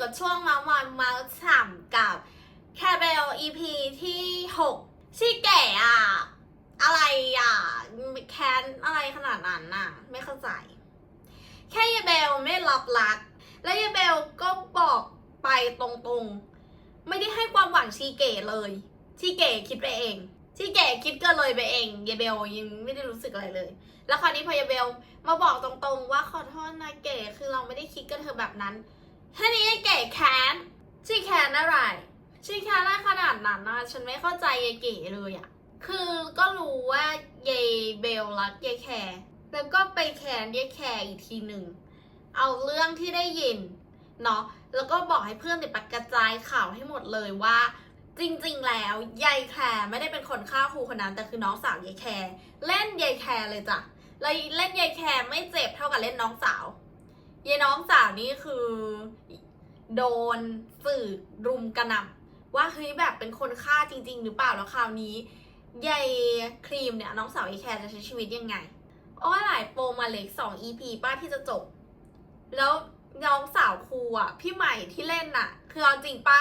กับช่วงมาวันมาฉ่ำกับแคเบล EP ที่ 6 ชี่เก๋อะอะไรอะแค้นอะไรขนาดนั้นน่ะ ไม่เข้าใจ แค่ยายเบลไม่รับรัก และยาเบลก็บอกไปตรงๆ ไม่ได้ให้ความหวังชีเก๋เลย ชีเก๋คิดไปเองชีเก๋คิดเก็เลยไปเองยายเบลยังไม่ได้รู้สึกอะไรเลย แล้วคราวนี้พอยายเบลมาบอกตรงๆ ว่าขอโทษนะเก๋คือเราไม่ได้คิดกับเธอแบบนั้น แค่นี้ยายเก๋แค้นชีแค้นอะไรชีแค้นอะไรขนาดนั้นนะฉันไม่เข้าใจยายเก๋เลยอะคือก็รู้ว่ายายเบลรักยายแคร์แล้วก็ไปแค้นยายแคร์อีกทีหนึ่ง เอาเรื่องที่ได้ยินเนาะแล้วก็บอกให้เพื่อนติดปกระจายข่าวให้หมดเลยว่า จริงๆ แล้วยายแคร์ไม่ได้เป็นคนฆ่าครูคนนั้นแต่คือน้องสาวยายแคร์เล่นยายแคร์เลยจ้ะแล้วเล่นยายแคร์ไม่เจ็บเท่ากับเล่นน้องสาว ยายน้องสาวนี่คือ โดนสื่อรุมกระหน่ำว่าเฮ้ยแบบเป็นคนฆ่าจริง ๆ หรือเปล่าแล้วคราวนี้ยายครีมเนี่ยน้องสาวยายแคร์จะใช้ชีวิตยังไงโอ้หลายโปรมาเล็กสอง EP ป้าที่จะจบ แล้วน้องสาวครูอะ พี่ใหม่ที่เล่นน่ะ คือเอาจริงปะ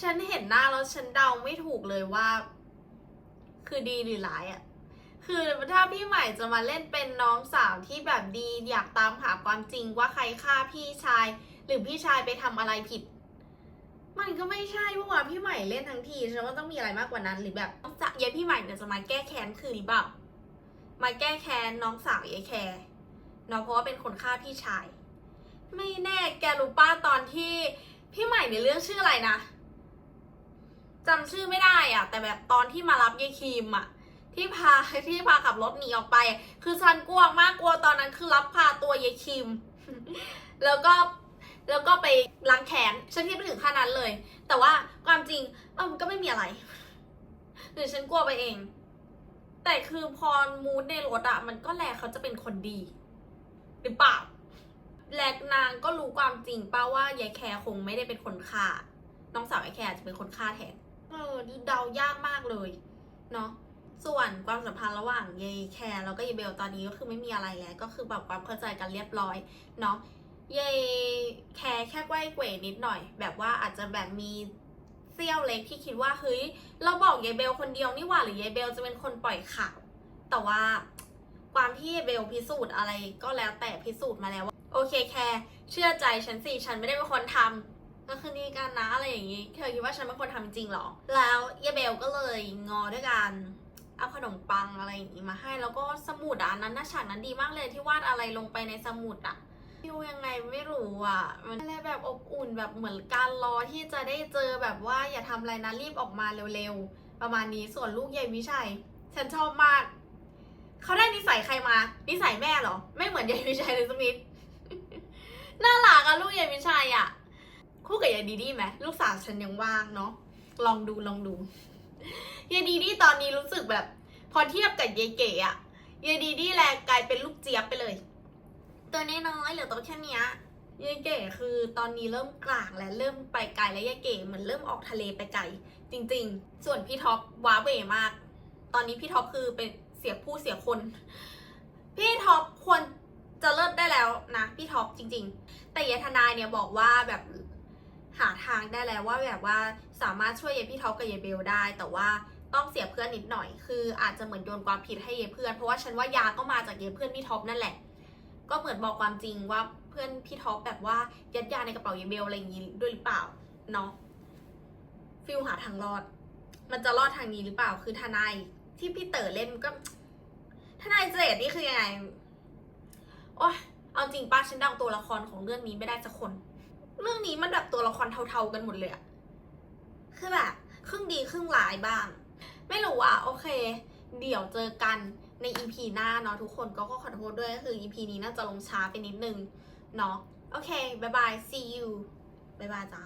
ฉันเห็นหน้าแล้วฉันเดาไม่ถูกเลยว่า คือดีหรือร้ายอะ คือถ้าพี่ใหม่จะมาเล่นเป็นน้องสาวที่แบบดีอยากตามหาความจริงว่าใครฆ่าพี่ชาย หรือพี่ชายไปทำอะไรผิด มันก็ไม่ใช่เพราะว่าพี่ใหม่เล่นทั้งทีฉันว่าต้องมีอะไรมากกว่านั้น หรือแบบน้องสาวยายพี่ใหม่เนี่ยจะมาแก้แค้นคือหรือเปล่ามาแก้แค้นน้องสาวยายแคร์เนาะเพราะว่าเป็นคนฆ่าพี่ชาย ไม่แน่แกรู้ป้าตอนที่พี่ใหม่ในเรื่องชื่ออะไรนะจำชื่อไม่ได้อะแต่แบบตอนที่มารับยายครีมอะ ที่พาที่พาขับรถหนีออกไป คือฉันกลัวมากกลัวตอนนั้นคือรับพาตัวยายครีมแล้วก็แล้วก็ไปล้างแขนฉันคิดไปถึงขั้นนั้นเลย แต่ว่าความจริงเออมันก็ไม่มีอะไรหรือฉันกลัวไปเอง แต่คือพอมูดในรถอะมันก็แลเขาจะเป็นคนดี หรือเปล่าและนางก็รู้ความจริงป้าว่ายายแคร์คงไม่ได้เป็นคนฆ่า น้องสาวยายแคร์จจะเป็นคนฆ่าแทนเออเดายากมากเลย เนาะ ส่วนความสัมพันธ์ระหว่างยายแคร์แล้วก็ยายเบลตอนนี้ก็คือไม่มีอะไรแล้วก็คือแบบความเข้าใจกันเรียบร้อยเนาะยายแคร์แค่ไกว้เกวนิดหน่อย แบบว่าอาจจะแบบมีเซี่ยวเล็กที่คิดว่าเฮ้ยเราบอกยายเบลคนเดียวนี่หว่าหรือยายเบลจะเป็นคนปล่อยข่าวแต่ว่าความที่ยายเบลพิสูจน์อะไรก็แล้วแต่พิสูจน์มาแล้วว่าโอเคแคร์เชื่อใจฉันสิฉันไม่ได้เป็นคนทำก็คือนี่กันนะอะไรอย่างงี้เธอคิดว่าฉันเป็นคนทำจริงหรอ แล้วยายเบลก็เลยงอด้วยกัน เอาขนมปังอะไรอย่างงี้มาให้ แล้วก็สมุดอะอันนั้นน่าฉากนั้นดีมากเลยที่วาดอะไรลงไปในสมุดอะฟิวยังไงไม่รู้อะ มันอะไรแบบอบอุ่นแบบเหมือนการรอที่จะได้เจอแบบว่าอย่าทำอะไรนะรีบออกมาเร็วๆ ประมาณนี้ส่วนลูกยายวิชัย ฉันชอบมาก เขาได้นิสัยใครมา นิสัยแม่เหรอ ไม่เหมือนยายวิชัยเลยสักนิด น่ารักอะลูกยายวิชัยอะคู่กับยายดีดีไหมลูกสาวฉันยังว่างเนาะลองดูลองดู ยายดีดีตอนนี้รู้สึกแบบ พอเทียบกับยายเก๋อะยายดีดีแลกลายเป็นลูกเจี๊ยบไปเลย ตัวน้อยๆเหลือตัวแค่นี้ยยายเก๋คือตอนนี้เริ่มกลางและเริ่มไปไกลและยายเก๋เหมือนเริ่มออกทะเลไปไกลจริง ๆ ส่วนพี่ท็อปว้าเวมาก ตอนนี้พี่ท็อปคือเป็นเสียผู้เสียคน พี่ท็อปควรจะเลิศได้แล้วนะพี่ท็อปจริง ๆ แต่ยายทนายเนี่ยบอกว่าแบบหาทางได้แล้วว่าแบบว่า สามารถช่วยยายพี่ท็อปกับยายเบลได้ แต่ว่าต้องเสียเพื่อนนิดหน่อย คืออาจจะเหมือนโยนความผิดให้ยายเพื่อนเพราะว่าฉันว่ายาก็มาจากยายเพื่อนพี่ท็อปนั่นแหละ ก็เหมือนบอกความจริงว่าเพื่อนพี่ท็อปแบบว่ายัดยาในกระเป๋ายายเบลอะไรอย่างนี้ด้วยหรือเปล่าเนาะฟิลหาทางรอด มันจะรอดทางนี้หรือเปล่า คือทนายที่พี่เต๋อเล่นมันก็ ทนายเจดนี่คือยังไงโอ้ยเอาจริงป้าฉันเดาตัวละครของเรื่องนี้ไม่ได้สักคน เรื่องนี้มันแบบตัวละครเทาๆกันหมดเลยอะ คือแบบครึ่งดีครึ่งร้ายบ้าง ไม่รู้อะโอเค เดี๋ยวเจอกันใน EP หน้าเนาะทุกคนก็ขอโทษด้วยก็คือ EP นี้น่าจะลงช้าไปนิดนึงเนาะโอเคบายบาย see you บายบายจ้า